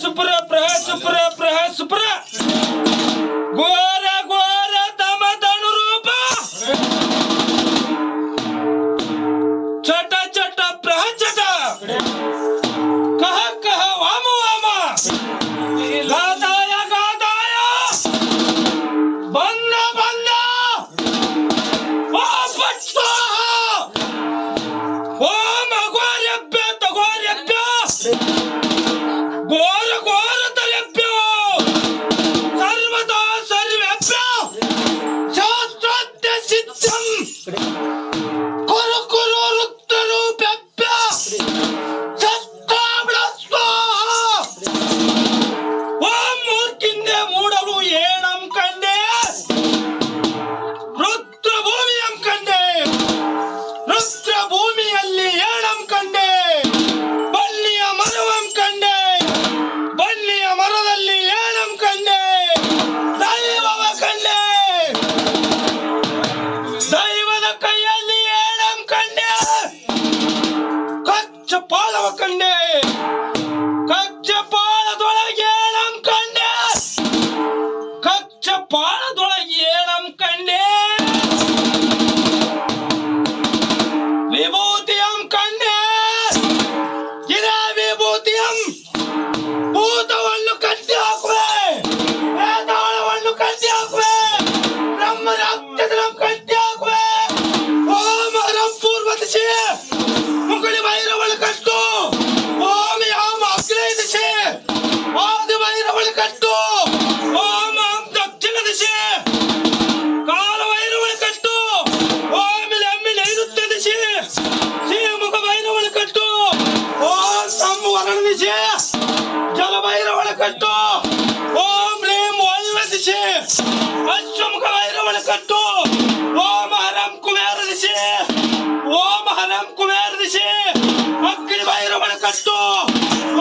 ಸುಪ್ರ ಪ್ರಹ ಸುಪ್ರ ಪ್ರಹ ಸುಪ್ರ. ಗೋರ ಘೋರ ಕಚ್ಚ ಪಾಳದೊಳಗೆ ಏನಂ ಕಂಡೆ ವಿಭೂತಿಯಂ ಕಂಡೆ ಇದೇ ವಿಭೂತಿಯಂ ಭೂತವನ್ನು ಕಟ್ಟಿ ಹಾಕುವೆ ವೇದಾಳವನ್ನು ಕಟ್ಟಿ ಹಾಕುವೆ ಬ್ರಹ್ಮ ರಾಕ್ಷಸನ ಕಟ್ಟಿ ಹಾಕುವೆ ಓಂ ಹರಂ ಪೂರ್ವ ದಿಶೆ ಮುಗುಳಿ ಭೈರವಳ ಕಟ್ಟು ಓಂ ಯಾಮ ಅಗ್ರೇ ದಿಶೆ ಆದಿ ಭೈರವಳ ಕಟ್ಟು ಅಶ್ವಮುಖ ಭೈರವಳ ಕಟ್ಟು ಓಂ ಹರಂ ಕುಬೇರ ದಿಶೆ ಓಂ ಹರಂ ಕುಬೇರ ದಿಶೆ ಅಗ್ನಿ ಭೈರವಳ ಕಟ್ಟು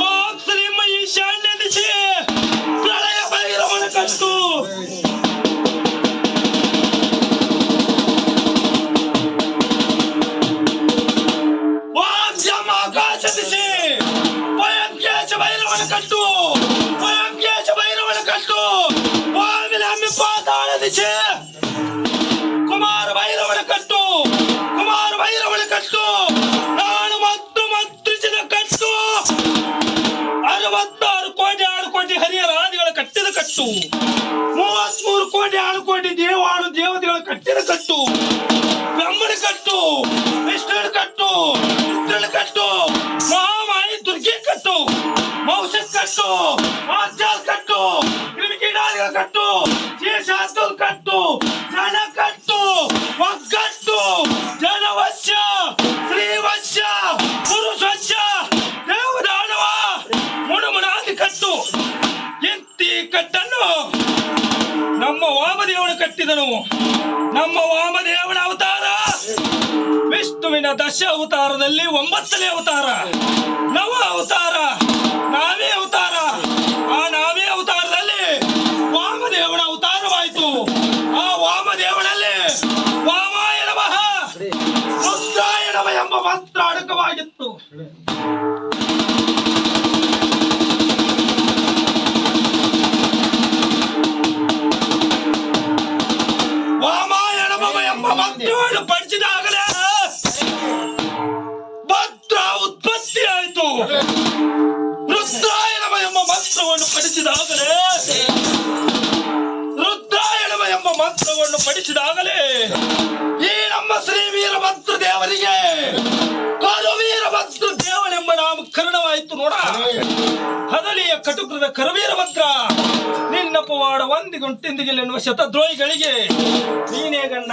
ಓಂ ಶ್ರೀಮ ಈಶಾನ್ಯ ದಿಶೆ ಪ್ರಳಯ ಭೈರವಳ ಕಟ್ಟು ವಾದ್ಯಮ ಆಕಾಶ ದಿಶೆ ಸ್ವಯಂಕೇಶ ಭೈರವನ ಕಟ್ಟು ಭೈರವನ ಕಟ್ಟು ನಾನು ಮತ್ತು ಮಂತ್ರಿಸಿದ ಕಟ್ಟು. ಅರವತ್ತಾರು ಕೋಟಿ, ಆರು ಕೋಟಿ ಹರಿಹರ ಆದಿಗಳ ಕಟ್ಟಿದ ಕಟ್ಟು. ಮೂವತ್ಮೂರು ಕೋಟಿ, ಆರು ಕೋಟಿ ದೇವಾಳು ದೇವತೆಗಳ ಕಟ್ಟಿದ ಕಟ್ಟು. ಬ್ರಹ್ಮಣ ಕಟ್ಟು, ವಿಷ್ಣುವಿನ ಕಟ್ಟು, ಇಂದ್ರನ ಕಟ್ಟು, ಮಹಾಮಾಯಿ ದುರ್ಗೆ ಕಟ್ಟು ಮೌಷ ಕಟ್ಟು ಮಾರ್ಜಾಲ್ ಕಟ್ಟು ಕ್ರಿಮಿಕೀಟಾದಿಗಳ ಕಟ್ಟು ನಮ್ಮ ವಾಮದೇವನು ಕಟ್ಟಿದನು ನಮ್ಮ ವಾಮದೇವನ ಅವತಾರ. ವಿಷ್ಣುವಿನ ದಶ ಅವತಾರದಲ್ಲಿ ಒಂಬತ್ತನೇ ಅವತಾರ. ನವ ಅವತಾರ, ನಾವೇ ಅವತಾರ. ಆ ನಾವೇ ಅವತಾರದಲ್ಲಿ ವಾಮದೇವನ ಅವತಾರವಾಯಿತು. ಆ ವಾಮದೇವನಲ್ಲಿ ವಾಮಾಯ ನಮಃ, ರುದ್ರಾಯ ನಮಃ ಎಂಬ ಮಂತ್ರ ಅಡಕವಾಗಿತ್ತು. ಆಯಿತು ರುದ್ರಾಯ ಎಂಬ ಮಂತ್ರವನ್ನು ಪಡಿಸಿದಾಗಲೇ ರುದ್ರಾಯಣವ ಎಂಬ ಮಂತ್ರವನ್ನು ಪಡಿಸಿದಾಗಲೇ ಈ ನಮ್ಮ ಶ್ರೀ ವೀರಭದ್ರ ದೇವರಿಗೆ ಕರುವೀರಭದ್ರ ದೇವನೆಂಬ ನಾಮಕರಣವಾಯಿತು ನೋಡ. ಹದಲಿಯ ಕಟುಕೃತ ಕರವೀರಭದ್ರ, ನಿನ್ನ ಪವಾಡ ಒಂದಿಗುಂಟಿಂದಿಗಿಲೆನ್ನುವ ಶತದ್ರೋಹಿಗಳಿಗೆ ನೀನೇ ಗಂಡ